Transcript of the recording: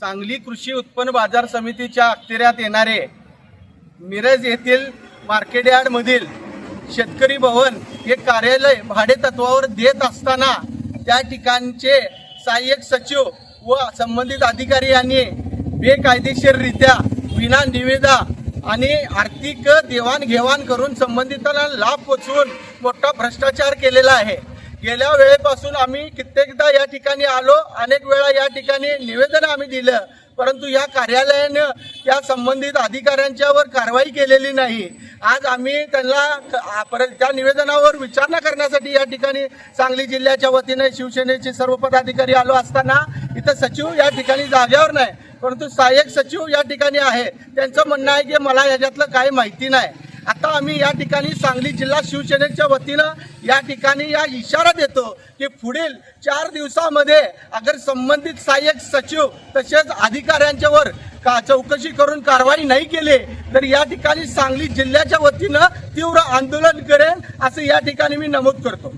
सांगली कृषी उत्पन्न बाजार समितीच्या अखत्याऱ्यात येणारे मिरज येथील मार्केटयार्डमधील शेतकरी भवन हे कार्यालय भाडे तत्वावर देत असताना त्या ठिकाणचे सहाय्यक सचिव व संबंधित अधिकारी यांनी बेकायदेशीररित्या विना निविदा आणि आर्थिक देवाणघेवाण करून संबंधितांना लाभ पोचवून मोठा भ्रष्टाचार केलेला आहे. गेल्या वेळेपासून आम्ही कित्येकदा या ठिकाणी आलो अनेक वेळा या ठिकाणी निवेदन आम्ही दिलं परंतु या कार्यालयानं त्या संबंधित अधिकाऱ्यांच्यावर कारवाई केलेली नाही. आज आम्ही त्यांना परत त्या निवेदनावर विचारणा करण्यासाठी या ठिकाणी सांगली जिल्ह्याच्या वतीने शिवसेनेचे सर्व पदाधिकारी आलो असताना इथं सचिव या ठिकाणी जाग्यावर नाही परंतु सहाय्यक सचिव या ठिकाणी आहे. त्यांचं म्हणणं आहे की मला याच्यातलं काही माहिती नाही. आता आम्ही या ठिकाणी सांगली जिल्हा शिवसेनेच्या वतीनं या ठिकाणी या इशारा देतो की पुढील चार दिवसामध्ये अगर संबंधित सहाय्यक सचिव तसेच अधिकाऱ्यांच्यावर का चौकशी करून कारवाई नाही केली तर या ठिकाणी सांगली जिल्ह्याच्या वतीनं तीव्र आंदोलन करेन असं या ठिकाणी मी नमूद करतो.